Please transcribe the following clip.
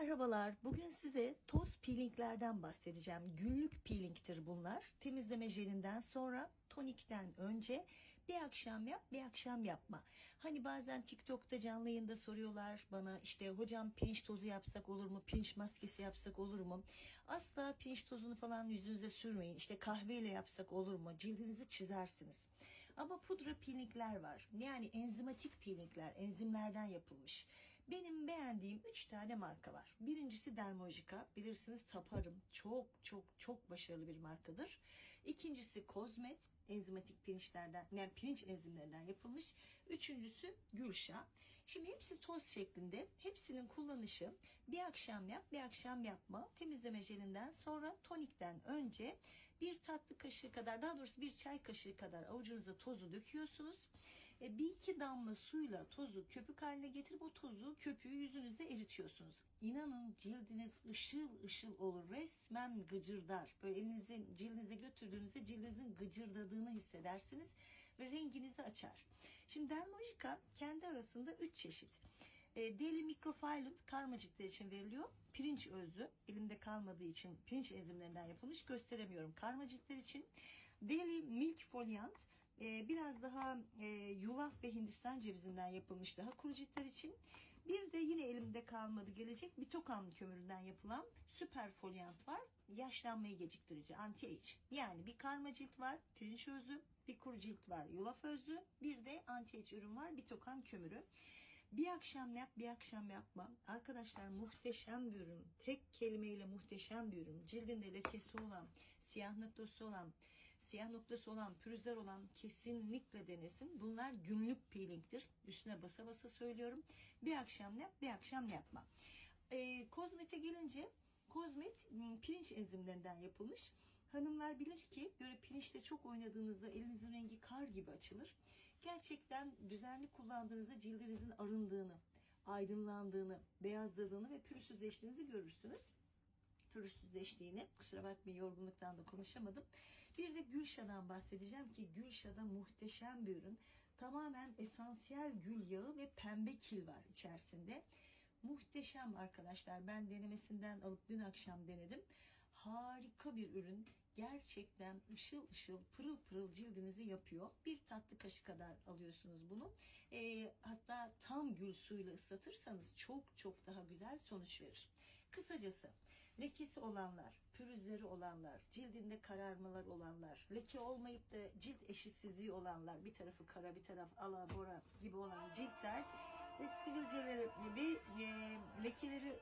Merhabalar. Bugün size toz peelinglerden bahsedeceğim. Günlük peelingtir bunlar. Temizleme jelinden sonra tonikten önce bir akşam yap, bir akşam yapma. Hani bazen TikTok'ta canlı yayında soruyorlar bana işte hocam pirinç tozu yapsak olur mu? Pirinç maskesi yapsak olur mu? Asla pirinç tozunu falan yüzünüze sürmeyin. İşte kahveyle yapsak olur mu? Cildinizi çizersiniz. Ama pudra peelingler var. Yani enzimatik peelingler, enzimlerden yapılmış. Benim beğendiğim 3 tane marka var. Birincisi Dermojika. Bilirsiniz taparım. Çok çok çok başarılı bir markadır. İkincisi Kozmet. Enzimatik pirinçlerden, yani pirinç enzimlerinden yapılmış. Üçüncüsü Gülşah. Şimdi hepsi toz şeklinde. Hepsinin kullanışı bir akşam yap, bir akşam yapma. Temizleme jelinden sonra tonikten önce bir tatlı kaşığı kadar, daha doğrusu bir çay kaşığı kadar avucunuza tozu döküyorsunuz. E, bir iki damla suyla tozu köpük haline getirip o tozu köpüğü yüzünüze eritiyorsunuz. İnanın cildiniz ışıl ışıl olur. Resmen gıcırdar. Böyle elinizi cildinize götürdüğünüzde cildinizin gıcırdadığını hissedersiniz ve renginizi açar. Şimdi Dermojika kendi arasında 3 çeşit. E, Daily Microfilament karma ciltler için veriliyor. Pirinç özlü. Elimde kalmadığı için pirinç enzimlerinden yapılmış. Gösteremiyorum karma ciltler için. Daily Milk Foliant e, biraz daha e, yulaf ve Hindistan cevizinden yapılmış daha kuru ciltler için. Bir de yine elimde kalmadı gelecek bitokan kömüründen yapılan süper foliant var. Yaşlanmayı geciktirici anti-age. Yani bir karma cilt var pirinç özü, bir kuru cilt var yulaf özü, bir de anti-age ürün var bitokan kömürü. Bir akşam yap, bir akşam yapma. Arkadaşlar muhteşem bir ürün. Tek kelimeyle muhteşem bir ürün. Cildinde lekesi olan, siyah noktası olan, siyah noktası olan, pürüzler olan kesinlikle denesin. Bunlar günlük peelingdir. Üstüne basa basa söylüyorum. Bir akşam yap, bir akşam yapma. Ee, kozmete gelince, kozmet m, pirinç enzimlerinden yapılmış. Hanımlar bilir ki böyle pirinçle çok oynadığınızda elinizin rengi kar gibi açılır. Gerçekten düzenli kullandığınızda cildinizin arındığını, aydınlandığını, beyazladığını ve pürüzsüzleştiğinizi görürsünüz. Pürüzsüzleştiğini, kusura bakmayın yorgunluktan da konuşamadım. Bir de Gülşah'dan bahsedeceğim ki Gülşah'da muhteşem bir ürün. Tamamen esansiyel gül yağı ve pembe kil var içerisinde. Muhteşem arkadaşlar. Ben denemesinden alıp dün akşam denedim. Harika bir ürün. Gerçekten ışıl ışıl pırıl pırıl cildinizi yapıyor. Bir tatlı kaşık kadar alıyorsunuz bunu. Ee, hatta tam gül suyuyla ıslatırsanız çok çok daha güzel sonuç verir. Kısacası lekesi olanlar, pürüzleri olanlar, cildinde kararmalar olanlar, leke olmayıp da cilt eşitsizliği olanlar, bir tarafı kara bir taraf ala bora gibi olan ciltler ve sivilceleri ve e, lekeleri